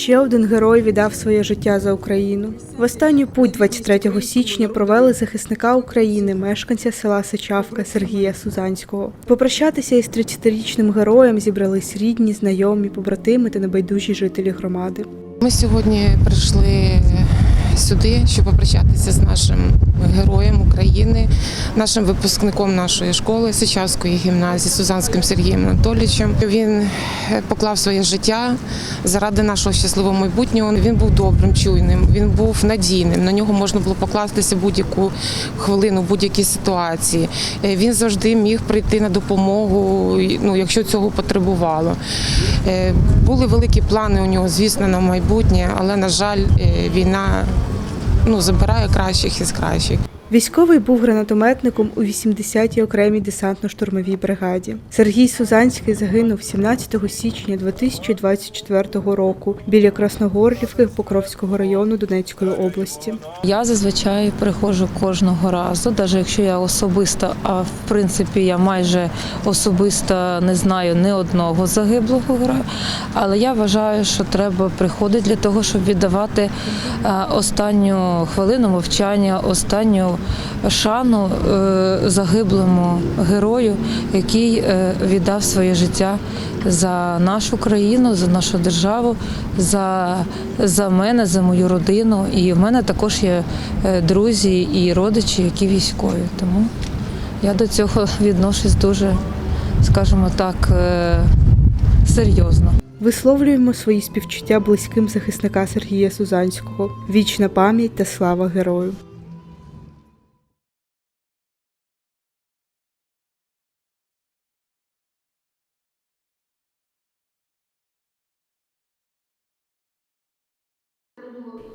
Ще один герой віддав своє життя за Україну. В останню путь 23 січня провели захисника України, мешканця села Сичавка Сергія Сузанського. Попрощатися із 30-річним героєм зібрались рідні, знайомі, побратими та небайдужі жителі громади. Ми сьогодні прийшли сюди, щоб попрощатися з нашим героєм України, нашим випускником нашої школи Сичавської гімназії Сузанським Сергієм Анатолійовичем. Він е, поклав своє життя заради нашого щасливого майбутнього. Він був добрим, чуйним, він був надійним. На нього можна було покластися будь-яку хвилину, будь-якій ситуації. Е, Він завжди міг прийти на допомогу, ну якщо цього потребувало. Е, Були великі плани у нього, звісно, на майбутнє, але на жаль, війна ну забирає кращих із кращих. Військовий був гранатометником у 80-й окремій десантно-штурмовій бригаді. Сергій Сузанський загинув 17 січня 2024 року біля Красногорлівки Покровського району Донецької області. Я зазвичай приходжу кожного разу, навіть якщо я особисто, а в принципі я майже особисто не знаю ні одного загиблого героя. Але я вважаю, що треба приходити для того, щоб віддавати е, останню хвилину мовчання, останню шану е, загиблому герою, який е, віддав своє життя за нашу країну, за нашу державу, за, за мене, за мою родину. І в мене також є е, друзі і родичі, які військові. Тому я до цього відношусь дуже, скажімо так, серйозно. Висловлюємо свої співчуття близьким захисника Сергія Сузанського. Вічна пам'ять та слава герою.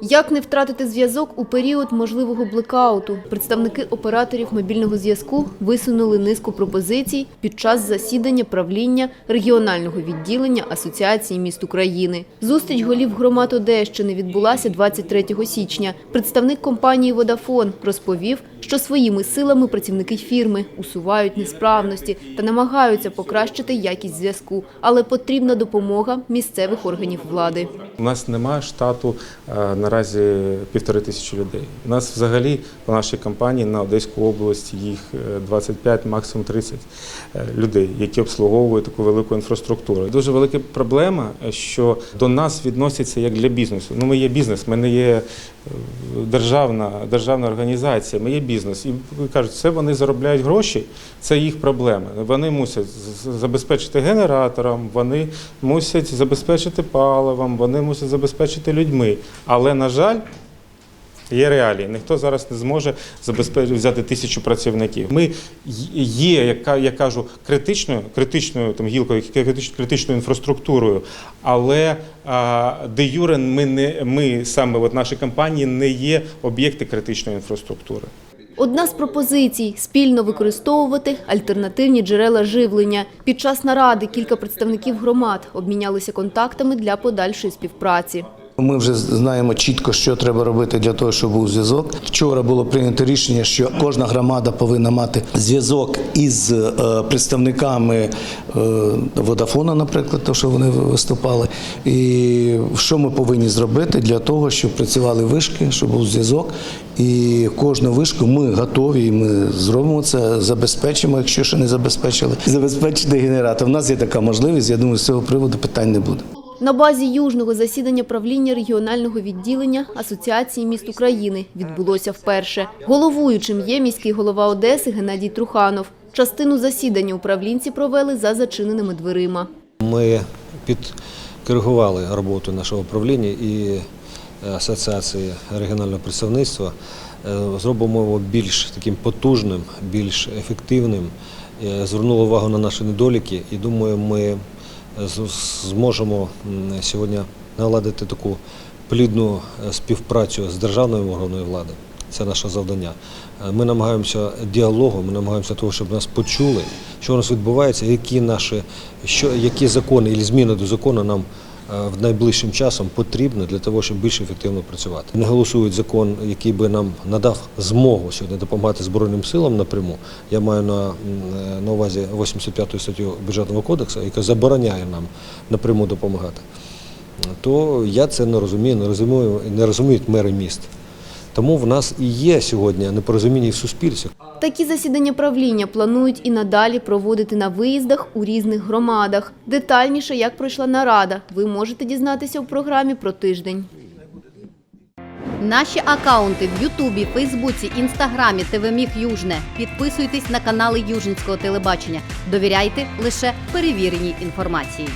Як не втратити зв'язок у період можливого блекауту? Представники операторів мобільного зв'язку висунули низку пропозицій під час засідання правління регіонального відділення Асоціації міст України. Зустріч голів громад Одещини відбулася 23 січня. Представник компанії «Водафон» розповів, що своїми силами працівники фірми усувають несправності та намагаються покращити якість зв'язку, але потрібна допомога місцевих органів влади. У нас немає штату е, наразі півтори тисячі людей. У нас взагалі по нашій компанії на Одеську область їх е, 25, максимум 30 е, людей, які обслуговують таку велику інфраструктуру. Дуже велика проблема, е, що до нас відносяться як для бізнесу. Ну, ми є бізнес, ми не є е, державна, державна організація, ми є бізнес. І кажуть, це вони заробляють гроші, це їх проблеми. Вони мусять забезпечити генератором, вони мусять забезпечити паливом, вони мусять забезпечити людьми. Але, на жаль, Є реалії. Ніхто зараз не зможе забезпечити взяти тисячу працівників. Ми є, яка я кажу, критичною, критичною там гілкою, критич- критичною інфраструктурою, але де юре ми не ми саме от наші компанії не є об'єкти критичної інфраструктури. Одна з пропозицій – спільно використовувати альтернативні джерела живлення. Під час наради кілька представників громад обмінялися контактами для подальшої співпраці. Ми вже знаємо чітко, що треба робити для того, щоб був зв'язок. Вчора було прийнято рішення, що кожна громада повинна мати зв'язок із е, представниками е, Водафона, наприклад, то що вони виступали. І що ми повинні зробити для того, щоб працювали вишки, щоб був зв'язок. І кожну вишку ми готові, і ми зробимо це, забезпечимо, якщо ще не забезпечили, забезпечити генератор. У нас є така можливість. Я думаю, з цього приводу питань не буде. На базі южного засідання правління регіонального відділення Асоціації міст України відбулося вперше. Головуючим є міський голова Одеси Геннадій Труханов. Частину засідання управлінці провели за зачиненими дверима. Ми підкоригували роботу нашого управління і е, асоціації регіонального представництва. Е, Зробимо його більш таким потужним, більш ефективним. Е, Звернули увагу на наші недоліки і думаю, ми зможемо сьогодні наладити таку плідну е, співпрацю з державною органою влади. Це наше завдання. Е, Ми намагаємося діалогу, ми намагаємося того, щоб нас почули, що у нас відбувається, які наші що, які закони і зміни до закону нам в найближчим часом потрібно для того, щоб більш ефективно працювати. Не голосують закон, який би нам надав змогу сьогодні допомагати Збройним силам напряму. Я маю на, е, на увазі 85 статтю бюджетного кодексу, яка забороняє нам напряму допомагати. то я це не розумію, не розумію, не розуміють мери міст. Тому в нас і є сьогодні непорозуміння в суспільстві. Такі засідання правління планують і надалі проводити на виїздах у різних громадах. Детальніше, як пройшла нарада, ви можете дізнатися у програмі про тиждень. Наші акаунти в Ютубі, Фейсбуці, Інстаграмі, ТВ Міг Южне. Підписуйтесь на канали Южницького телебачення. Довіряйте лише перевіреній інформації.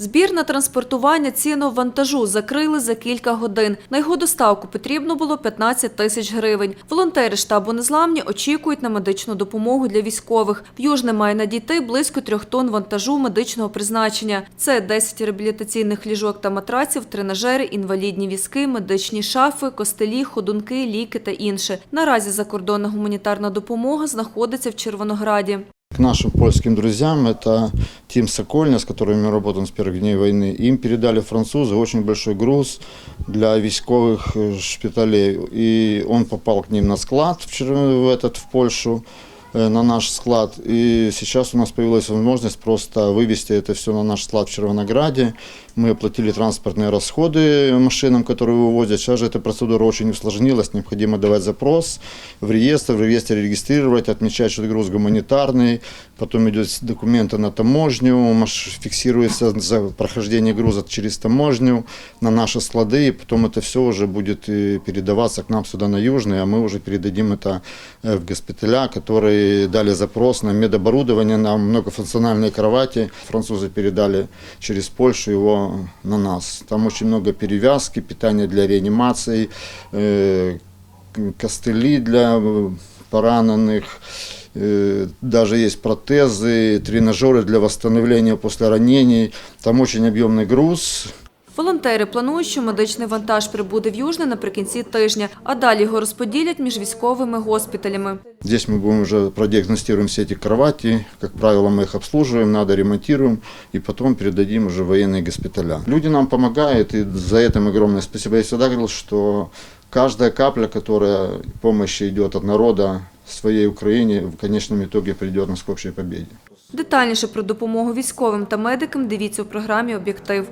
Збір на транспортування цінного вантажу закрили за кілька годин. На його доставку потрібно було 15 тисяч гривень. Волонтери штабу Незламні очікують на медичну допомогу для військових. В Южне має надійти близько трьох тонн вантажу медичного призначення. Це 10 реабілітаційних ліжок та матраців, тренажери, інвалідні візки, медичні шафи, костелі, ходунки, ліки та інше. Наразі закордонна гуманітарна допомога знаходиться в Червонограді К нашим польским друзьям, это Тим Сокольня, с которыми мы работаем с первых дней войны, им передали французы очень большой груз для військовых э, шпиталей. И он попал к ним на склад в, Чер- в, этот, в Польшу, э, На наш склад. И сейчас у нас появилась возможность просто вывести это все на наш склад в Червонограде. Мы оплатили транспортные расходы машинам, которые вывозят. Сейчас же эта процедура очень усложнилась. Необходимо давать запрос в реестр, в реестре регистрировать, отмечать, что груз гуманитарный. Потом идет документы на таможню, фиксируется за прохождение груза через таможню на наши склады. И потом это все уже будет э, передаваться к нам сюда на Южный, а мы уже передадим это э, в госпиталя, которые дали запрос на медоборудование, на многофункциональные кровати. Французы передали через Польшу его на нас. Там очень много перевязки, питания для реанимации, э, костыли для пораненых, э, даже есть протезы, тренажеры для восстановления после ранений. Там очень объемный груз, Волонтери планують, що медичний вантаж прибуде в Южне наприкінці тижня, а далі його розподілять між військовими госпіталями. Здесь мы будем уже продиагностируем все эти кровати, как правило, мы их обслуживаем, надо ремонтируем, и потом передадим уже в военные госпиталя. Люди нам помогают, и за это им огромное спасибо. Я всегда говорил, что каждая капля, которая помощи идет от народа своей Украине, в конечном итоге придет нас к общей победе. Детальніше про допомогу військовим та медикам дивіться у програмі «Об'єктив».